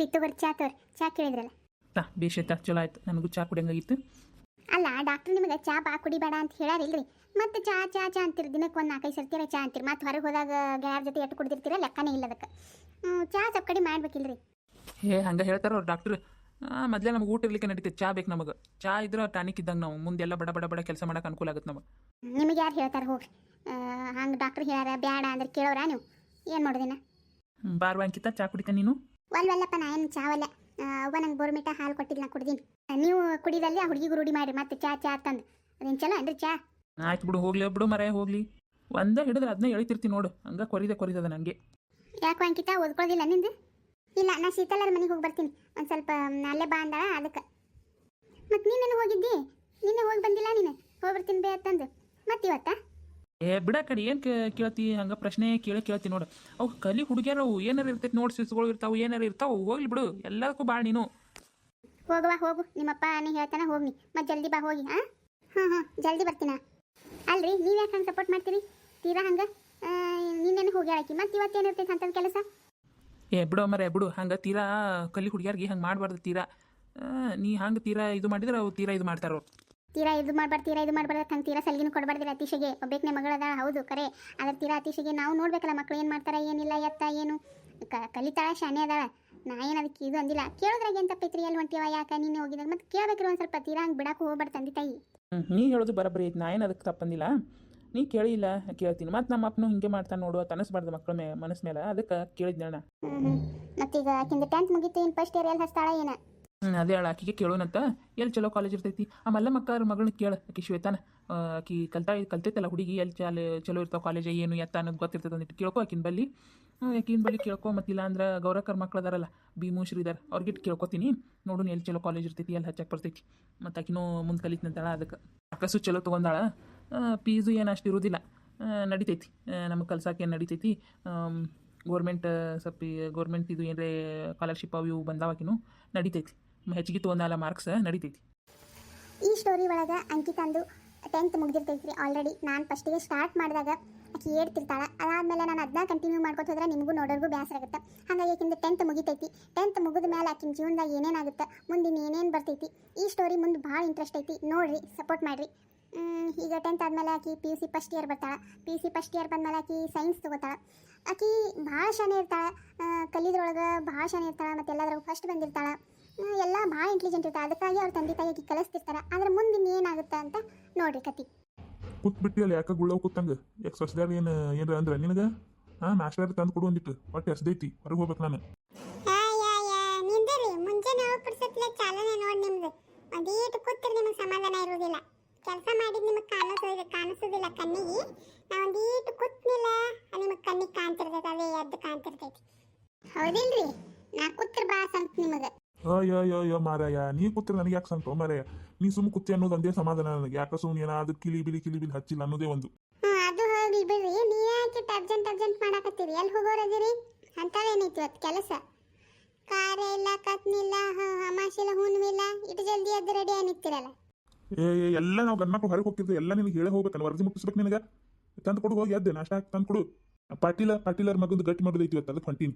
ಪ್ರೀತಿ ತಗೋರಿ ಚಾ ತೋರಿ ಚಾ ಕೇಳಿದ್ರಲ್ಲ? ತಾ ಬೇಷತ್ತ ಚಲೋ ಆಯ್ತು. ನನಗೂ ಚಾ ಕುಡಿಯಂಗಾಗಿತ್ತು ಅಲ್ಲ ಡಾಕ್ಟರ್ ನಿಮಗೆ ಚಾ ಬಾ ಕುಡಿಬೇಡ ಅಂತ ಹೇಳಾರಿಲ್ರಿ. ಮತ್ತೆ ಚಾ ಚಾ ಚಾ ಅಂತೀರಿ ದಿನಕ್ಕೆ ಒಂದು ನಾಲ್ಕೈದು ಸರ್ತಿರ ಚಾ ಅಂತೀರಿ. ಮತ್ತೆ ಹೊರಗೆ ಹೋದಾಗ ಗೆಳೆಯರ ಜೊತೆ ಎಷ್ಟು ಕುಡಿದಿರ್ತೀರ? ಲೆಕ್ಕನೇ ಇಲ್ಲ ಅದಕ್ಕೆ. ಚಾ ಸ್ವಲ್ಪ ಕಡೆ ಮಾಡ್ಬೇಕಿಲ್ರಿ. ಹೇ ಹಂಗೆ ಹೇಳ್ತಾರ ಅವ್ರು ಡಾಕ್ಟ್ರ್ ಮೊದಲೇ ನಮ್ಗೆ ಊಟ ಇರ್ಲಿಕ್ಕೆ ನಡೀತೈತೆ. ಚಾ ಬೇಕು ನಮಗೆ. ಚಾ ಇದ್ರೆ ಟಾನಿಕ್ ಇದ್ದಂಗೆ ನಾವು. ಮುಂದೆಲ್ಲ ಬಡ ಬಡ ಬಡ ಕೆಲಸ ಮಾಡಕ್ಕೆ ಅನುಕೂಲ ಆಗುತ್ತೆ ನಮಗೆ. ನಿಮಗೆ ಯಾರು ಹೇಳ್ತಾರೆ? ಹೋಗ್ರಿ ಹಂಗೆ ಡಾಕ್ಟರ್ ಹೇಳ್ಯಾರ ಬ್ಯಾಡ ಅಂದ್ರೆ ಕೇಳೋರಾ ನೀವು? ಏನು ಮಾಡೋದಿನ ಬಾರ್ವಾ ಅಂಕಿತ ಚಾ ಕುಡಿತ ನೀನು? ಒಲ್ವಲ್ಲಪ್ಪ ನಾ ಏನು ಚಾವಲ್ಲ ಅವ್ವ ನಂಗೆ ಬೋರ್ಮಿಟ ಹಾಲು ಕೊಟ್ಟಿಲ್ಲ ನಾ ಕುಡ್ದೀನಿ. ನೀವು ಕುಡಿದಲ್ಲಿ ಆ ಹುಡುಗಿಗೂ ರೂಢಿ ಮಾಡಿ ಮತ್ತೆ ಚಾ ಚಾ ತಂದು. ಅದೇನು ಚಲೋ ಅಂದ್ರೆ ಚಾ? ಆಯ್ತು ಬಿಡು ಹೋಗ್ಲಿ ಬಿಡು ಮರ ಹೋಗ್ಲಿ. ಒಂದೇ ಹಿಡಿದ್ರೆ ಅದನ್ನ ಎಳಿತಿರ್ತೀನಿ ನೋಡು ಹಂಗೆ ಕೊರಿದೆ ಕೊರಿದದ ನನಗೆ ಯಾಕೋ ಅಂಕಿತ ಓದ್ಕೊಳ್ಳೋದಿಲ್ಲ ನಿಂದು? ಇಲ್ಲ ನಾ ಶೀತಲರ ಮನೆಗೆ ಹೋಗಿ ಬರ್ತೀನಿ. ಒಂದು ಸ್ವಲ್ಪ ಅಲ್ಲೇ ಬಾ ಅಂದಾಳ ಅದಕ್ಕೆ. ಮತ್ತು ನೀನೇನು ಹೋಗಿದ್ದಿ? ನಿನ್ನೆ ಹೋಗಿ ಬಂದಿಲ್ಲ ನೀನು? ಹೋಗಿ ಬರ್ತೀನಿ ಬೇ ಅಂತಂದು ಮತ್ತೆ ಇವತ್ತಾ? ಏ ಬಿಡ ಕಡೆ ಏನು ಕೇಳ್ತಿ? ಹಂಗೆ ಪ್ರಶ್ನೆ ಕೇಳಿ ಕೇಳತಿ ನೋಡು. ಅವು ಕಲಿ ಹುಡುಗಿಯರು ಏನಾರು ಇರ್ತೈತಿ ನೋಡಿ ಸಿಸ್ಗಳು ಇರ್ತಾವೆ ಏನಾರು ಇರ್ತಾವೆ ಹೋಗ್ಲಿ ಬಿಡು. ಎಲ್ಲದಕ್ಕೂ ಭಾಳ ನೀನು. ಹೋಗುವ ಹೋಗು. ನಿಮ್ಮಪ್ಪ ನೀ ಹೇಳ್ತಾನೆ ಹೋಗಿ ಮತ್ತೆ ಜಲ್ದಿ ಬಾ ಹೋಗಿ ಹಾಂ ಹಾಂ ಹಾಂ ಜಲ್ದಿ ಬರ್ತೀನ. ಅಲ್ರಿ ನೀವು ಯಾಕೆ ಹಂಗೆ ಸಪೋರ್ಟ್ ಮಾಡ್ತೀರಿ? ತೀರಾ ಹಂಗೆ? ನಿನ್ನೇನು ಹೋಗಿ ಇವತ್ತು ಮತ್ತೆ ಇವತ್ತೇನಿರ್ತೈತೆ ಅಂತ ಕೆಲಸ? ಏ ಬಿಡು ಮರೆ ಬಿಡು. ಹಂಗೆ ತೀರಾ ಕಲಿ ಹುಡುಗಿಯರ್ಗೆ ಹಂಗ ಮಾಡಬಾರ್ದು ತೀರಾ. ನೀ ಹಂಗೆ ತೀರಾ ಇದು ಮಾಡಿದ್ರೆ ಅವು ತೀರಾ ಇದು ಮಾಡ್ತಾರೋ ತೀರಾ ಇದು ಮಾಡ್ಬಾರ್ದು ತೀರಾ ಇದು ಮಾಡ್ಬಾರ್ದು ತಂಗ ತೀರಾ ಸಲ್ಗಿನೂ ಕೊಡಬಾರ್ದಿಲ್ಲ ಅತಿಶಿಗೆ ಒಬ್ಬೇಕನೇ ಮಗಳದ ಹೌದು ಕರೆ. ಅದ್ರ ತೀರಾ ಅತಿಶೆಗೆ ನಾವು ನೋಡ್ಬೇಕಲ್ಲ ಮಕ್ಳು ಏನು ಮಾಡ್ತಾರೆ ಏನಿಲ್ಲ ಎತ್ತ ಏನು. ಕ ಕಲಿತಾಳ ಶಾನೆ ಅದಾಳ. ನಾ ಏನು ಅದಕ್ಕೆ ಇದು ಅಂದಿಲ್ಲ. ಕೇಳೋದ್ರಾಗ ಏನು ತಪ್ಪೈತ್ರಿ ಎಲ್ಲಿ ಹೊಂಟಿವ ಯಾಕೆ ನೀನೆ ಹೋಗಿದಾಗ ಮತ್ತೆ ಕೇಳ್ಬೇಕ್ರಿ ಒಂದು ಸ್ವಲ್ಪ ತೀರಾ ಹಂಗೆ ಬಿಡಕ್ಕೆ ಹೋಗ್ಬಾರ್ದು ತಂದೆ ತಾಯಿ. ನೀ ಹೇಳೋದು ಬರಬ್ರಿ ಐತಿ ನಾ ಏನು ಅದಕ್ಕೆ ತಪ್ಪಂದಿಲ್ಲ ನೀ ಕೇಳಿಲ್ಲ ಕೇಳ್ತೀನಿ. ಮತ್ತೆ ನಮ್ಮ ಅಪ್ಪನು ಹಿಂಗೆ ಮಾಡ್ತಾನೆ ನೋಡು ತನಸ್ಬಾರ್ದು ಮಕ್ಕಳ ಮೇ ಮನಸ್ಸು ಮೇಲೆ. ಅದಕ್ಕೆ ಕೇಳಿದ್ನ ಅಣ್ಣ ಹ್ಞೂ ಹ್ಞೂ ಮತ್ತೀಗ ಆಕಿಂದ ಟೆಂತ್ ಮುಗೀತು ಇನ್ನು ಫಸ್ಟ್ ಇಯರ್ ಎಲ್ಲಿ ಹಸ್ತಾಳ ಏನ? ಅದೇ ಹೇಳ, ಆಕಿಗೆ ಕೇಳೋಣಂತ ಎಲ್ಲಿ ಚಲೋ ಕಾಲೇಜ್ ಇರ್ತೈತಿ? ಆ ಮಲ್ಲ ಅವ್ರ ಮಗಳನ್ನ ಕೇಳ, ಆಕಿ ಶ್ವೇತಾನ. ಆಕಿ ಕಲ್ತಾ ಕಲ್ತೈತಲ್ಲ ಹುಡುಗಿ, ಎಲ್ಲಿ ಚಾಲ ಚಲೋ ಇರ್ತಾವೆ ಕಾಲೇಜ್ ಏನು, ಎತ್ತ ಅನ್ನೋದು ಗೊತ್ತಿರ್ತೈತೆ ಅಂದಿಟ್ಟು ಕೇಳ್ಕೊ ಆಕಿನ ಬಲ್ಲಿ. ಆಕಿನ ಬಲ್ಲಿ ಕೇಳ್ಕೊ, ಮತ್ತಿಲ್ಲ ಅಂದ್ರೆ ಗೌರಕರ್ ಮಕ್ಳು ಅದಾರಲ್ಲ, ಭೀಮು, ಶ್ರೀಧರ್ ಅವ್ರಿಗಿಟ್ಟು ಕೇಳ್ಕೊತೀನಿ. ನೋಡು ಎಲ್ಲಿ ಚಲೋ ಕಾಲೇಜ್ ಇರ್ತೈತಿ, ಎಲ್ಲಿ ಹಚ್ಚಕ್ಕೆ ಬರ್ತೈತಿ. ಮತ್ತು ಆಕಿನೂ ಮುಂದೆ ಕಲಿತಂತಾಳ ಅದಕ್ಕೆ. ಅಕಸು ಚಲೋ ತೊಗೊಂಡಾಳ. ಫೀಸು ಏನು ಅಷ್ಟು ಇರೋದಿಲ್ಲ. ನಡಿತೈತಿ. ನಮಗೆ ಕಲ್ಸಕ್ಕೆ ಏನು ನಡಿತೈತಿ? ಗೋರ್ಮೆಂಟ್ ಸ್ವಲ್ಪ ಗೌರ್ಮೆಂಟ್ ಇದು ಏನರೇ ಸ್ಕಾಲರ್ಶಿಪ್ ಅವು ಇವು ಬಂದಾವಕಿನೂ ನಡಿತೈತಿ. ಹೆಚ್ಚಿಗೆ ತೊಗೊಂಡಲ್ಲ ಮಾರ್ಕ್ಸ್ ನಡೀತೈತಿ. ಈ ಸ್ಟೋರಿ ಒಳಗೆ ಅಂಕಿತಂದು ಟೆಂತ್ ಮುಗ್ದಿರ್ತೈತ್ರಿ ಆಲ್ರೆಡಿ ನಾನು ಫಸ್ಟಿಗೆ ಸ್ಟಾರ್ಟ್ ಮಾಡಿದಾಗ ಆಕೆ ಹೇಳ್ತಿರ್ತಾಳೆ, ಅದಾದಮೇಲೆ ನಾನು ಅದನ್ನ ಕಂಟಿನ್ಯೂ ಮಾಡ್ಕೊತ ಹೋದ್ರೆ ನಿಮಗೂ ನೋಡೋರ್ಗೂ ಬೇಸರ ಆಗುತ್ತೆ. ಹಾಗಾಗಿ ಆಕಿಂದ ಟೆಂತ್ ಮುಗಿತೈತಿ. ಟೆಂತ್ ಮುಗಿದ ಮೇಲೆ ಆಕಿನ ಜೀವನದಾಗ ಏನೇನಾಗುತ್ತೆ ಮುಂದಿನ ಏನೇನು ಬರ್ತೈತಿ, ಈ ಸ್ಟೋರಿ ಮುಂದೆ ಭಾಳ ಇಂಟ್ರೆಸ್ಟ್ ಐತಿ. ನೋಡ್ರಿ ಸಪೋರ್ಟ್ ಮಾಡಿರಿ. ಈಗ ಟೆಂತ್ ಆದಮೇಲೆ ಆಕಿ P U C first year ಬರ್ತಾಳೆ. ಪಿ ಸಿ ಫಸ್ಟ್ ಇಯರ್ ಬಂದಮೇಲೆ ಆಕಿ ಸೈನ್ಸ್ ತೊಗೋತಾಳೆ. ಆಕಿ ಭಾಳ ಶಾನೆ ಇರ್ತಾಳೆ. ಕಲಿದ್ರೊಳಗೆ ಭಾಳ ಶಾನೆ ಇರ್ತಾಳೆ ಮತ್ತು ಎಲ್ಲಾದ್ರಾಗ ಫಸ್ಟ್ ಬಂದಿರ್ತಾಳೆ. ಎಲ್ಲ ಭಾಳ ಇಂಟೆಲಿಜೆಂಟ್ ಇರ್ತಾರೆ ಅದಕ್ಕಾಗಿ ಅವ್ರ ತಂದೆ ತಾಯಿ ಕಲಿಸ್ತಿರ್ತಾರ ಆದ್ರೆ ಮುಂದಿನ ಏನಾಗುತ್ತೆ ಅಂತ ನೋಡ್ರಿ ಕತಿ. ಕುತ್ಬಿಟ್ಟಿ ಅಲ್ಲಿ ಯಾಕೆ ಗುಳ್ಳ ಕೂತಂಗ? ಯಾಕೆ ಸೊಸದ್ಯಾರ ಏನು ಏನ್ರ ಅಂದ್ರೆ ನಿನಗೆ? ಹಾಂ ನಾಷ್ಟಾರ ತಂದು ಕೊಡು ಒಂದಿಟ್ಟು ಒಟ್ಟು ಎಸ್ದೈತಿ ಹೊರಗೆ ಹೋಗ್ಬೇಕು ನಾನು. ಮುಂಜಾನೆ ಹೋಗ್ಬಿಡ್ಸತ್ಲೆ ಚಾಲನೆ ನೋಡಿ ನಿಮ್ದು. ಒಂದೀಟು ಕೂತ್ರೆ ನಿಮಗೆ ಸಮಾಧಾನ ಇರೋದಿಲ್ಲ. ಕೆಲಸ ಮಾಡಿದ್ ನಿಮಗೆ ಕಾಣಿಸೋದಿಲ್ಲ ಕಾಣಿಸೋದಿಲ್ಲ ಕಣ್ಣಿಗೆ. ನಾ ಒಂದೀಟು ಕೂತ್ನಿಲ್ಲ ನಿಮಗೆ ಕಣ್ಣಿಗೆ ಕಾಣ್ತಿರ್ತೈತೆ ಅದೇ ಎದ್ದು ಕಾಣ್ತಿರ್ತೈತಿ. ಹೌದಿಲ್ರಿ? ನಾ ಕೂತ್ರ ಬಾ ಸಂತ ನಿಮಗೆ. ಅಯ್ಯ ಅಯ್ಯೋ ಅಯ್ಯೋ ಮಾರಾಯ. ನೀ ಕೂತ್ರೆ ನನಗೆ ಯಾಕೆ ಸಂತೋ ಮಾರಾಯ ನೀ ಸುಮ್ಮ ಕೂತಿ ಅನ್ನೋದು ಒಂದೇ ಸಮಾಧಾನ ನನಗೆ. ಯಾಕೆ ಸುಮ್ಮನೆ ಏನಾದ್ರು ಕಿಲಿ ಬಿಲಿ ಕಿಲಿ ಬಿಲಿ ಹಚ್ಚಿಲ್ಲ ಅನ್ನೋದೇ ಒಂದು. ಅದು ಹೋಗ್ಲಿ ಬಿಡ್ರಿ. ನೀ ಯಾಕೆ ಅರ್ಜೆಂಟ್ ಅರ್ಜೆಂಟ್ ಮಾಡಾಕತ್ತೀರಿ? ಎಲ್ಲಿ ಹೋಗೋರದಿರಿ? ಅಂಥವೇನೈತಿ ಇವತ್ತು ಕೆಲಸ? ಕಾರ್ಯ ಇಲ್ಲ ಕತ್ನಿಲ್ಲ ಅಮಾಶಿಲ್ಲ ಹುಣ್ಣಿಲ್ಲ ಇಟ್ಟು ಜಲ್ದಿ ಎದ್ದು ರೆಡಿ ಅನಿತ್ತಿರಲ್ಲ ಏ ಏ, ಎಲ್ಲ ನಾವು ಗಂಡ್ಮಕ್ಳು ಹೊರಗೆ ಹೋಗ್ತಿದ್ರು ಎಲ್ಲ ನಿನಗೆ ಹೇಳೇ ಹೋಗ್ಬೇಕಲ್ಲ ವರದಿ ಮುಟ್ಟಿಸ್ಬೇಕು ನಿನಗೆ? ತಂದು ಕೊಡು ಹೋಗಿ ಎದ್ದೆ ನಾಷ್ಟ ತಂದು ಕೊಡು. ಪಾಟೀಲ ಪಾಟೀಲರ್ ಮಗಂದು ಗಟ್ಟಿ ಮಾಡೋದೈತಿ ಇವತ್ತು ಅದಕ್ಕೆ ಹೊಂಟೀನಿ.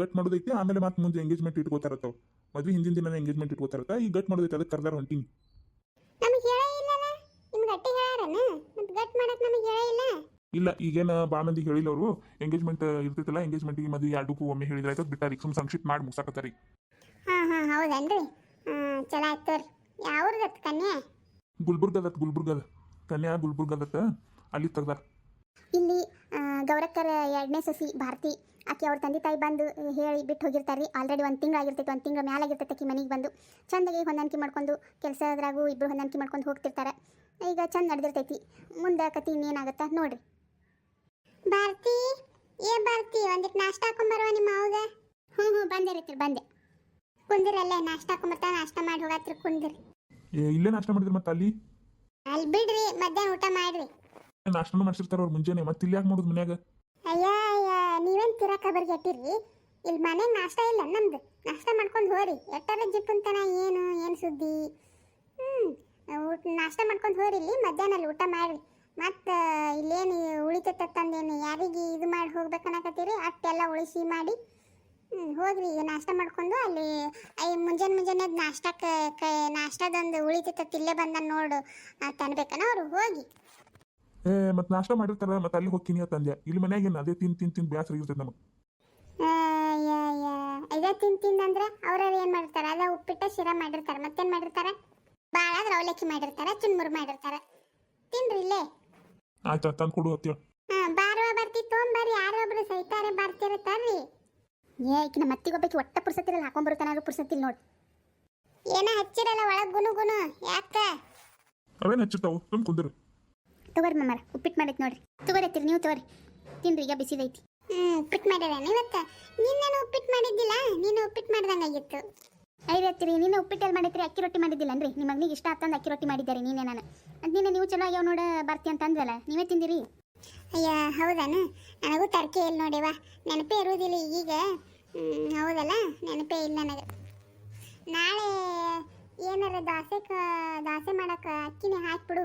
ಗಟ್ ಮಾಡೋದೈತಿ. ಆಮೇಲೆ ಮತ್ತೆ ಮುಂದೆ ಎಂಗೇಜ್ಮೆಂಟ್ ಇಟ್ಕೋತಾರತ್ತವ. ಮದ್ವೆ ಹಿಂದಿನ ದಿನ ಎಂಗೇಜ್ಮೆಂಟ್ ಇಟ್ಕೋತಾರತ್ತ. ಈಗ ಗಟ್ ಮಾಡೋದೈತಿ ಅದಕ್ಕೆ ಕರ್ದಾರ ಹೊಂಟೀನಿ. ನಮಗೆ ಹೇಳೇ ಇಲ್ಲಲ್ಲ? ನಿಮ್ಗೆ ಗಟ್ಟಿ ಹೇಳಾರನ? ಮತ್ತೆ ಗಟ್ ಮಾಡಕ್ ನಮಗೆ ಹೇಳೇ ಇಲ್ಲ? ಇಲ್ಲ ಈಗೇನು ಭಾಳ ಮಂದಿ ಹೇಳಿಲ್ಲ ಅವರು ಎಂಗೇಜ್ಮೆಂಟ್ ಇರ್ತೈತಲ್ಲ ಎಂಗೇಜ್ಮೆಂಟಿಗೆ ಮದುವೆ ಎರಡಕ್ಕೂ ಒಮ್ಮೆ ಹೇಳಿದ್ರೆ ಆಯ್ತು ಬಿಟ್ಟಾರಿ. ಸುಮ್ ಸಂಕ್ಷಿಪ್ತ ಮಾಡಿ ಮುಗ್ಸಾಕತ್ತಾರಿ ಹಾಂ ಹಾ ಹೌದನ್ರಿ? ಹಾಂ ಚಲೋ ಆಯ್ತು ತೋರಿ. ಯಾವ್ರದತ್ತು ಕನ್ಯೆ? ಗುಲ್ಬರ್ಗದತ್ ಗುಲ್ಬರ್ಗದ. ಕನ್ಯಾ ಗುಲ್ಬರ್ಗದತ್ತ. ಅಲ್ಲಿ ತೆಗ್ದಾರ ಇಲ್ಲಿ ಗೌರಕ್ಕರ ಎರಡನೇ ಸಸಿ ಭಾರತಿ. ಆಕೆ ಅವ್ರ ತಂದೆ ತಾಯಿ ಬಂದು ಹೇಳಿ ಬಿಟ್ಟು ಹೋಗಿರ್ತಾರೆ ರೀ. ಆಲ್ರೆಡಿ ಒಂದು ತಿಂಗಳು ಆಗಿರ್ತೈತೆ ಒಂದು ತಿಂಗಳು ಮೇಲೆ ಆಗಿರ್ತೈತೆ ಆಕಿ ಮನೆಗೆ ಬಂದು. ಚಂದಾಗಿ ಹೊಂದಾಣಿಕೆ ಮಾಡ್ಕೊಂಡು ಕೆಲಸದ್ರಾಗೂ ಇಬ್ಬರು ಹೊಂದಾಣಿಕೆ ಮಾಡ್ಕೊಂಡು ಹೋಗ್ತಿರ್ತಾರೆ. ಈಗ ಚಂದ ನಡೆದಿರ್ತೈತಿ. ಮುಂದೆ ಕತಿ ಇನ್ನೇನಾಗುತ್ತೆ ನೋಡ್ರಿ. ಭಾರತಿ ಏ ಭಾರತಿ ಒಂದಿಟ್ಟು ನಾಷ್ಟ ಹಾಕೊಂಬರುವ ನಿಮ್ಮ ಅವಾಗ? ಹ್ಞೂ ಹ್ಞೂ ಬಂದೆ ರೀ ಬಂದೆ. ಕುಂದಿರಲ್ಲೇ ನಾಷ್ಟ ಹಾಕೊಂಬರ್ತಾ ನಾಷ್ಟ ಮಾಡಿ ಹೋಗತ್ರಿ ಕುಂದಿರಿ. ಏ ಇಲ್ಲೇ ನಾಷ್ಟ ಮಾಡಿದ್ರು ಮತ್ತೆ ಅಲ್ಲಿ? ಅಲ್ಲಿ ಬಿಡ್ರಿ ಮಧ್ಯಾಹ್ನ ಊಟ ಮಾಡ್ರಿ. ನಾಷ್ಟನೂ ಮಾಡ್ಸಿರ್ತಾರ ಅವ್ರು ಮುಂಜಾನೆ ಮತ್ತೆ ಇಲ್ಲಿ ಯಾಕೆ ಮಾಡೋದು ಮನ್ಯಾಗ? ನೀವೇನ್ ತೀರಾ ಖಬರ್ಗೆ ಎಟ್ಟಿರಿ ಇಲ್ಲಿ ಮನೆಗೆ ನಾಷ್ಟ ಇಲ್ಲ ನಮ್ದು. ನಾಷ್ಟ ಮಾಡ್ಕೊಂಡು ಹೋರಿ. ಎಟ್ಟಾರ ಜಿಪ್ಪುಂತನ ಏನು ಏನು ಸುದ್ದಿ? ಹ್ಞೂ ನಾಷ್ಟ ಮಾಡ್ಕೊಂಡು ಹೋರಿ ಇಲ್ಲಿ ಮಧ್ಯಾಹ್ನ ಅಲ್ಲಿ ಊಟ ಮಾಡ್ರಿ. ಮತ್ತು ಇಲ್ಲೇನು ಉಳಿತೈತಂದೇನು ಯಾರಿಗೆ ಇದು ಮಾಡಿ ಹೋಗ್ಬೇಕನ್ನಕತ್ತೀರಿ ಅಷ್ಟೆಲ್ಲ ಉಳಿಸಿ ಮಾಡಿ. ಹ್ಮ್, ಹೋಗ್ರಿ ನಾಷ್ಟ ಮಾಡ್ಕೊಂಡು ಅಲ್ಲಿ, ಐ, ಮುಂಜಾನೆ ಮುಂಜಾನೆ ನಾಷ್ಟಕ್ಕೆ ನಾಷ್ಟದೊಂದು ಉಳಿತೈತೆ ಇಲ್ಲೇ ಬಂದ ನೋಡು. ತನ್ಬೇಕನ ಅವರು, ಹೋಗಿ. ಏ ಮತ್ತೆ ನಾಷ್ಟ ಮಾಡಿರ್ತಾರ ಮತ್ತೆ ಅಲ್ಲಿ ಹೋಗ್ತೀನಿ ಅಂತ ಅಂದ್ಯ. ಇಲ್ಲಿ ಮನ್ಯಾಗ ಏನು ಅದೇ ತಿನ್ ತಿನ್ ತಿನ್ ಬ್ಯಾಸರ ಇರ್ತೈತೆ ನಮಗೆ. ಇದೇ ತಿನ್ ತಿಂದಂದ್ರೆ ಅವ್ರವ್ರು ಏನು ಮಾಡಿರ್ತಾರೆ? ಅದ ಉಪ್ಪಿಟ್ಟ ಶಿರಾ ಮಾಡಿರ್ತಾರೆ. ಮತ್ತೇನು ಮಾಡಿರ್ತಾರೆ? ಭಾಳ ಆದ್ರೆ ಅವಲಕ್ಕಿ ಮಾಡಿರ್ತಾರೆ ಚುನ್ಮುರು ಮಾಡಿರ್ತಾರೆ. ತಿನ್ರಿ ಇಲ್ಲೇ. ಆಯ್ತಾ ತಂದು ಕೊಡು ಹತ್ತಿಯ ಹಾಂ ಬಾರವ ಬರ್ತಿ ತೊಗೊಂಬರ್ರಿ ಯಾರೋ ಒಬ್ರು ಸೈತಾರೆ ಬರ್ತೀರ ತರ್ರಿ. ಏ ಈಕಿನ ಮತ್ತಿಗೊಬ್ಬಕ್ಕೆ ಒಟ್ಟ ಪುರ್ಸತ್ತಿರಲ್ಲ ಹಾಕೊಂಡ್ಬರುತ್ತಾನ ಪುರ್ಸತ್ತಿಲ್ಲ ನೋಡಿ. ಏನ ಹಚ್ಚಿರಲ್ಲ ಒಳಗೆ ಗುನು ಗುನು ಯಾಕ? ಅವೇನು ಹಚ್ಚಿರ್ತಾವು ತುಂಬ ಕುಂದ್ರು. ತಗೋರಿ ಮಮ್ಮರ ಉಪ್ಪಿಟ್ಟು ಮಾಡೈತಿ ನೋಡ್ರಿ. ತಗೋರತ್ತೀರಿ ನೀವು ತಗೋರಿ. ತಿನ್ರಿ ಈಗ ಬಿಸಿದೈತಿ ಹ್ಞೂ ಉಪ್ಪಿಟ್ಟು ಮಾಡ್ಯಾರೇನು ಇವತ್ತು? ನಿನ್ನೇನು ಉಪ್ಪಿಟ್ಟು ಮಾಡಿದ್ದಿಲ್ಲ? ನೀನು ಉಪ್ಪಿಟ್ಟು ಮಾಡ್ದಂಗಾಗಿತ್ತು ಐದತ್ತೀರಿ ನೀನು ಉಪ್ಪಿಟ್ಟಲ್ಲಿ ಮಾಡಿದ್ರಿ? ಅಕ್ಕಿ ರೊಟ್ಟಿ ಮಾಡಿದ್ದಿಲ್ಲನ್ರಿ? ನಿಮ್ಮ ಮಗನಿಗೆ ಇಷ್ಟ ಆಗ್ತಂದು ಅಕ್ಕಿ ರೊಟ್ಟಿ ಮಾಡಿದ್ದಾರೆ ನೀನೇ ನಾನು. ಅದು ನಿನ್ನೆ ನೀವು ಚಲೋ ಆಗ್ಯಾವ ನೋಡ ಬರ್ತಿ ಅಂತ ಅಂದ್ರಲ್ಲ ನೀವೇ ತಿಂದಿರಿ. ಅಯ್ಯ ಹೌದಾನು? ನನಗೂ ತರ್ಕೆ ಇಲ್ಲ ನೋಡಿವ ನೆನಪೇ ಇರುವುದಿಲ್ಲ ಈಗ. ಹೌದಲ್ಲ? ನೆನಪೇ ಇಲ್ಲ ನನಗೆ. ನಾಳೆ ಏನಾರ ದೋಸೆ ಕ ದೋಸೆ ಮಾಡಕ್ಕೆ ಅಕ್ಕಿನೇ ಹಾಕ್ಬಿಡು.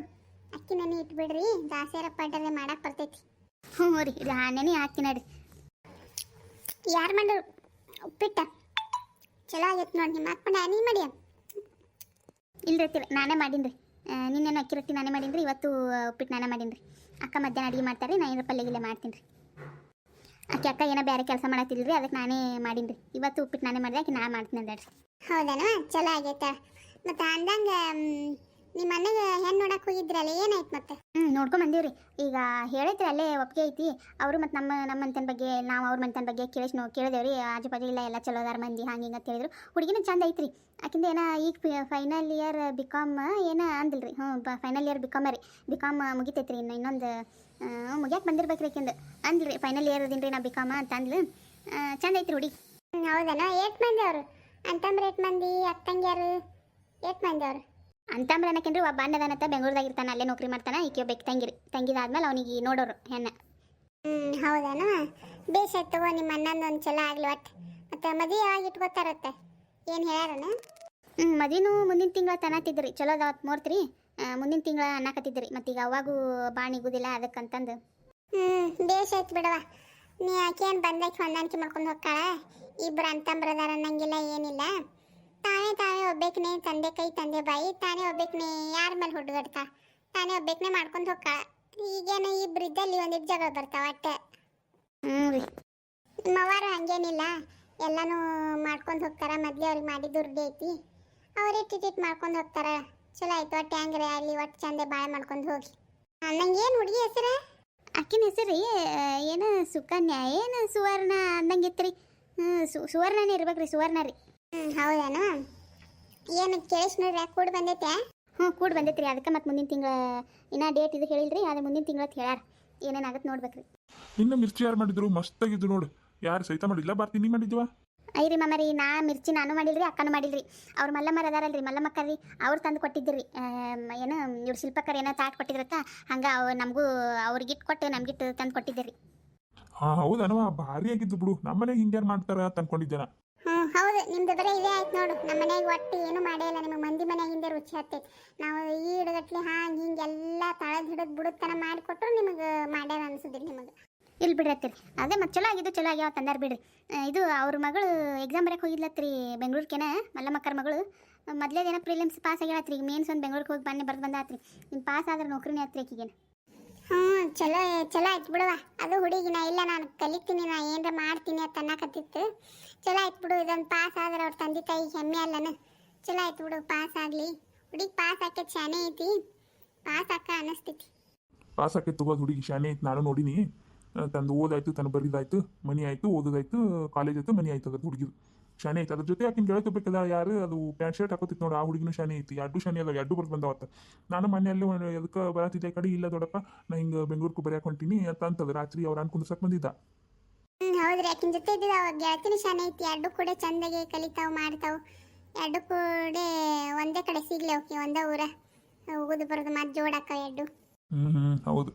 ಅಕ್ಕಿ ನೆನೆ ಇಟ್ಬಿಡ್ರಿ ದಾಸೆರ ಪಡ್ರೆ ಮಾಡಕ್ ಬರ್ತೈತಿ. ಹ್ಞೂ ರೀ ಇದು ನೆನೆ ಹಾಕಿ ನಡ್ರಿ ಯಾರು ಮಾಡೋರು ಉಪ್ಪಿಟ್ಟ. ಚಲೋ ಆಗೈತೆ ನೋಡಿ ನಿಮ್ಮ ಅಪ್ಪನ ನೀ ಮಾಡಿ. ಇಲ್ರಿ ನಾನೇ ಮಾಡೀನಿ ನಿನ್ನೇನು ಅಕ್ಕಿ ರೊಟ್ಟಿ ನಾನೇ ಮಾಡೀನಿ ಇವತ್ತು ಉಪ್ಪಿಟ್ಟು ನಾನೇ ಮಾಡೀನಿ ಅಕ್ಕ ಮಧ್ಯಾಹ್ನ ಅಡುಗೆ ಮಾಡ್ತಾರೆ ನಾ ಏನಾರ ಪಲ್ಯ ಗಿಲ್ಲೆ ಮಾಡ್ತೀನಿ ರೀ ಅಕ್ಕಿ ಅಕ್ಕ ಏನೋ ಬೇರೆ ಕೆಲಸ ಮಾಡತ್ತಿಲ್ರಿ ಅದಕ್ಕೆ ನಾನೇ ಮಾಡೀನಿ ಇವತ್ತು ಉಪ್ಪಿಟ್ಟು ನಾನೇ ಮಾಡಿದೆ ಆಕೆ ನಾ ಮಾಡ್ತೀನಿ ಅಂದ್ರೆ ಹೌದನ ಚಲೋ ಆಗೈತೆ. ಮತ್ತು ಅಂದಂಗ ನಿಮ್ಮ ಅಣ್ಣಗೆ ಹೆಣ್ಣು ನೋಡಕ್ ಹೋಗಿದ್ರಲ್ಲ ಏನಾಯ್ತು ಮತ್ತೆ? ಹ್ಞೂ ನೋಡ್ಕೊಂಡ್ ಬಂದೀವ್ರಿ. ಈಗ ಹೇಳೈತ್ರಿ ಅಲ್ಲೇ ಒಪ್ಪಿಗೆ ಐತಿ. ಅವರು ಮತ್ತು ನಮ್ಮ ನಮ್ಮ ಮಂತನ ಬಗ್ಗೆ ನಾವು ಅವ್ರ ಮಂತನ ಬಗ್ಗೆ ಕೇಳಿಸ್ ನೋ ಕೇಳಿದೇವ್ರಿ. ಆಜು ಬಾಜು ಇಲ್ಲ ಎಲ್ಲ ಚಲೋ ಅದಾರ ಮಂದಿ ಹಂಗೆ ಹಿಂಗೆ ಅಂತ ಹೇಳಿದ್ರು. ಹುಡುಗಿನ ಚಂದ ಐತ್ರಿ. ಆಕಿಂದ ಏನ ಈಗ ಫೈನಲ್ ಇಯರ್ ಬಿ ಕಾಮ್ ಏನ ಅಂದಿಲ್ರಿ. ಹ್ಞೂ ಬ ಫೈನಲ್ ಇಯರ್ ಬಿ ಕಾಮ್ ರೀ. ಬಿ ಕಾಮ್ ಮುಗಿತೈತ್ರಿ ಇನ್ನು ಇನ್ನೊಂದು ಮುಗ್ಯಾಕೆ ಬಂದಿರ್ಬೇಕ್ರಿ ಆಕಿಂದ. ಅಂದ್ರಿ ಫೈನಲ್ ಇಯರ್ ಅದಿನ್ರಿ ನಾ ಬಿ ಕಾಮ ಅಂತ ಅಂದ್ಲು. ಚಂದ ಐತ್ರಿ ಹುಡುಗಿ ಹೌದನ? ಏಟ್ ಮಂದಿ ಅವರು. ಅಂತಂದ್ರೆ ಏಟ್ ಮಂದಿ ಅತ್ತಂಗ್ಯಾರು. ಏಟ್ ಮಂದಿ ಅವರು. ಅಂತಂದ್ರೆ ಅನ್ನಕೇನ್ರಿ ಒಬ್ಬ ಅಣ್ಣದಾನತ್ತ ಬೆಂಗಳೂರದಾಗ ಇರ್ತಾನೆ ಅಲ್ಲೇ ನೌಕರಿ ಮಾಡ್ತಾನೆ ಈಕೆ ಬೇಕು ತಂಗಿರಿ ತಂಗಿದಾದ್ಮೇಲೆ ಅವನಿಗೆ ನೋಡೋರು ಹೆಣ್ಣ. ಹ್ಮ್ ಹೌದಾನ? ಬೇಸ್ ಆಯ್ತು ತಗೋ ನಿಮ್ಮ ಅಣ್ಣಂದು ಒಂದು ಚಲೋ ಆಗ್ಲಿ ಒಟ್ಟು. ಮತ್ತೆ ಮದುವೆ ಯಾವಾಗ ಇಟ್ಕೋತಾರತ್ತೆ ಏನು ಹೇಳ್ಯಾರನ? ಹ್ಞೂ ಮದುವೆನೂ ಮುಂದಿನ ತಿಂಗಳ ತನತಿದ್ರಿ ಚಲೋ ಅದಾವತ್ ಮೂರ್ತಿ ಮುಂದಿನ ತಿಂಗಳ ಅನ್ನಕತ್ತಿದ್ರಿ ಮತ್ತೀಗ ಅವಾಗೂ ಬಾಣಿಗುದಿಲ್ಲ ಅದಕ್ಕಂತಂದು. ಹ್ಞೂ ಬೇಸ್ ಆಯ್ತು ಬಿಡವ ನೀ ಆಕೇನು ಬಂದಕ್ಕೆ ಹೊಂದಾಣಿಕೆ ಮಾಡ್ಕೊಂಡು ಹೋಗ್ತಾಳ ಇಬ್ರು ಅಂತಂಬ್ರದಾರ ಅನ್ನಂಗಿಲ್ಲ ಏನಿಲ್ಲ. ತಾನೇ ತಾನೇ ಒಬ್ಬೇಕನೆ ತಂದೆ ಕೈ ತಂದೆ ಬಾಯಿ ತಾನೇ ಒಬ್ಬೇಕನೆ ಯಾರ ಮೇಲೆ ಹುಡುಗಡ್ತಾ? ತಾನೇ ಒಬ್ಬೇಕನೆ ಮಾಡ್ಕೊಂಡು ಹೋಗ್ತಾಳ. ಈಗೇನ ಈ ಬ್ರಿಡ್ಜಲ್ಲಿ ಒಂದಿಟ್ಟು ಜಗಳ ಬರ್ತಾವ ಅಟ್ಟೆ. ಹ್ಞೂ ರೀ. ನಿಮ್ಮವಾರು ಹಂಗೇನಿಲ್ಲ. ಎಲ್ಲನೂ ಮಾಡ್ಕೊಂಡು ಹೋಗ್ತಾರ. ಮೊದಲೇ ಅವ್ರಿಗೆ ಮಾಡಿದ್ದು ದುರ್ಡಿ ಐತಿ. ಅವ್ರಿಗೆ ಟಿಟಿಟ್ ಮಾಡ್ಕೊಂಡು ಹೋಗ್ತಾರ. ಚಲೋ ಆಯ್ತು ಒಟ್ಟು ಹೆಂಗ್ರೆ ಅಲ್ಲಿ ಒಟ್ಟು ಚಂದೆ ಬಾಳೆ ಮಾಡ್ಕೊಂಡು ಹೋಗಿ. ನಂಗೆ ಏನು ಹುಡುಗಿ ಹೆಸರು? ಅಕ್ಕಿನ ಹೆಸರು ಏನು ಸುಕನ್ಯಾ ಏನು ಸುವರ್ಣ ಅಂದಂಗಿತ್ತು ಹ್ಞೂ ಸುವರ್ಣನೇ ಇರ್ಬೇಕ್ರಿ ಸುವರ್ಣ ರೀ. ಹ್ಞೂ ಹೌದಾನು? ಏನು ಕೇಳಿಸ್ ನೋಡ್ರಿ ಕೂಡ್ ಬಂದೈತೆ? ಹ್ಞೂ ಕೂಡ್ ಬಂದೈತ್ರಿ. ಅದಕ್ಕೆ ಮತ್ತೆ ಮುಂದಿನ ತಿಂಗಳ ಇನ್ನೂ ಡೇಟ್ ಇದು ಹೇಳಿಲ್ರಿ. ಆದ್ರೆ ಮುಂದಿನ ತಿಂಗಳ ಹೇಳ್ಯಾರ. ಏನೇನಾಗತ್ತೆ ನೋಡ್ಬೇಕ್ರಿ. ಇನ್ನು ಮಿರ್ಚಿ ಯಾರು ಮಾಡಿದ್ರು? ಮಸ್ತಾಗಿದ್ದು ನೋಡು. ಯಾರು ಸಹಿತ ಮಾಡಿಲ್ಲ? ಬರ್ತೀನಿ ಮಾಡಿದ್ವಾ? ಐರಿ ಮಾಮರಿ ನಾ ಮಿರ್ಚಿ ನಾನು ಮಾಡಿಲ್ರಿ ಅಕ್ಕನೂ ಮಾಡಿಲ್ರಿ. ಅವ್ರ ಮಲ್ಲಮ್ಮರ ಅದಾರಲ್ರಿ ಮಲ್ಲಮ್ಮಕ್ಕರಿ ಅವ್ರು ತಂದು ಕೊಟ್ಟಿದ್ರಿ ಏನು ಇವ್ರು ಶಿಲ್ಪಕ್ಕರ್ ಏನೋ ತಾಟ್ ಕೊಟ್ಟಿದ್ರತ್ತ ಹಂಗೆ ಅವ್ ನಮಗೂ ಅವ್ರಿಗಿಟ್ಟು ಕೊಟ್ಟು ನಮ್ಗಿಟ್ಟು ತಂದು ಕೊಟ್ಟಿದ್ದಿರಿ ಹಾಂ ಹೌದನವ ಭಾರಿ ಆಗಿದ್ದು ಬಿಡು. ನಮ್ಮನೆಗೆ ಹಿಂಗ್ಯಾರು ಮಾಡ್ತಾರ ಅಂತ ಅನ್ಕೊಂಡಿದ್ದೆ ಹ್ಞೂ ಹೌದು ನಿಮ್ದು ಬರೀ ಇದೇ ಆಯ್ತು ನೋಡು. ನಮ್ಮ ಮನೆಗೆ ಒಟ್ಟು ಏನು ಮಾಡೇ ಇಲ್ಲ. ನಿಮಗೆ ಮಂದಿ ಮನೆಗೆ ಹಿಂದೆ ರುಚಿ ಹತ್ತೈತಿ ನಾವು ಈ ಹಿಡಗಟ್ಲೆ ಹಾಂಗೆ ಹಿಂಗೆಲ್ಲ ತಳದ ಹಿಡಿದು ಬಿಡುತ್ತನ ಮಾಡಿಕೊಟ್ರು ನಿಮಗೆ ಮಾಡ್ಯಾರ ಅನ್ಸುದಿಲ್ಲ ನಿಮಗೆ. ಇಲ್ಲಿ ಬಿಡ್ರತ್ತೀರಿ ಅದೇ ಮತ್ತೆ ಚಲೋ ಆಗಿದ್ದು ಚಲೋ ಆಗ್ಯಾವ ತಂದಾರ ಬಿಡ್ರಿ. ಇದು ಅವ್ರ ಮಗಳು ಎಕ್ಸಾಮ್ ಬರಕ್ಕೆ ಹೋಗಿದ್ಲತ್ರಿ ಬೆಂಗ್ಳೂರ್ಕೆನ ಮಲ್ಲಮ್ಮಕ್ಕರ ಮಗಳು. ಮೊದಲೇ ದಿನ ಪ್ರಿಲಿಮ್ಸ್ ಪಾಸ್ ಆಗ್ಯಾಳತ್ರಿ. ಈಗ ಮೇನ್ಸ್ ಒಂದು ಬೆಂಗ್ಳೂರಿಗೆ ಹೋಗಿ ಬನ್ನಿ ಬರ್ದು ಬಂದಾತ್ರಿ. ನಿಮ್ಮ ಪಾಸ್ ಆದ್ರೆ ನೌಕರಿನೇ ಹತ್ರಿ ಆಕಿಗೇನು ಹ್ಞೂ ಚಲೋ ಚಲೋ ಆಯ್ತು ಬಿಡುವ. ಅದು ಹುಡುಗಿನ ಇಲ್ಲ ನಾನು ಕಲಿತೀನಿ ನಾ ಏನರ ಮಾಡ್ತೀನಿ ಅಂತ ಅನ್ನಕತ್ತಿತ್ತು. ಚಲೋ ಆಯ್ತು ಬಿಡು, ಇದೊಂದು ಪಾಸ್ ಆದ್ರೆ ಅವ್ರ ತಂದೆ ತಾಯಿ ಹೆಮ್ಮೆ ಅಲ್ಲನ. ಚಲೋ ಆಯ್ತು ಬಿಡು ಪಾಸ್ ಆಗಲಿ. ಹುಡುಗಿ ಪಾಸ್ ಆಕೆ ಶಾನೆ ಐತಿ. ಪಾಸ್ ಆಕ ಅನಿಸ್ತೈತಿ. ಪಾಸ್ ಆಕೈತೆ ತಗೋದು ಹುಡುಗಿ ಶಾನೆ ಐತಿ, ನಾನು ನೋಡಿನಿ. ತಂದು ಓದಾಯ್ತು ತನ್ನ ಬರೀದಾಯ್ತು, ಮನಿ ಆಯ್ತು, ಓದೋದಾಯ್ತು ಕಾಲೇಜ್ ಆಯ್ತು, ಮನಿ ಆಯ್ತು ಅದ್ರ ಹುಡುಗಿದು. ಶಾನೆ ಐತಿ. ಅದ್ರ ಜೊತೆ ಆಕಿನ ಬೇಕಲ್ಲ ಯಾರು? ಅದು ಪ್ಯಾಂಟ್ ಶರ್ಟ್ ಹಾಕೋತಿತ್ತು ನೋಡಿ, ಆ ಹುಡುಗಿನೂ ಶಾನೆ ಐತಿ. ಎರಡು ಶಾನೆ ಅದಾವ ಎರಡು ಬರ್ದು ಬಂದವತ್ತ. ನಾನು ಮೊನ್ನೆ ಅಲ್ಲಿ ಎದಕ್ಕೆ ಬರತ್ತಿದ್ದೆ ಕಡೆ ಇಲ್ಲ ದೊಡ್ಡಪ್ಪ ನಾ ಹಿಂಗೆ ಬೆಂಗಳೂರಿಗೆ ಬರೆಯಕ್ಕೆ ಹೊಂಟೀನಿ ಅಂತ ಅಂತದ ರಾತ್ರಿ ಅವ್ರು ಅನ್ಕುಂದ್ರಸಕ್ಕೆ ಬಂದಿದ್ದ. ಹ್ಞೂ ಹೌದ್ರಿ. ಆಕಿನ ಜೊತೆ ಇದ್ದಿದ್ದು ಅವ ಗೆಳತಿನ ಶಾನೆ ಐತಿ. ಎರಡು ಕೂಡ ಚಂದಾಗೆ ಕಲಿತಾವು, ಮಾಡ್ತಾವು. ಎರಡು ಕೂಡ ಒಂದೇ ಕಡೆ ಸಿಗ್ಲಿ ಅವಕ್ಕೆ ಒಂದೇ ಊರ. ಹೋಗುದು ಬರೋದು ಮತ್ತೆ ಜೋಡಾಕ ಎರಡು. ಹ್ಮ್, ಹೌದು.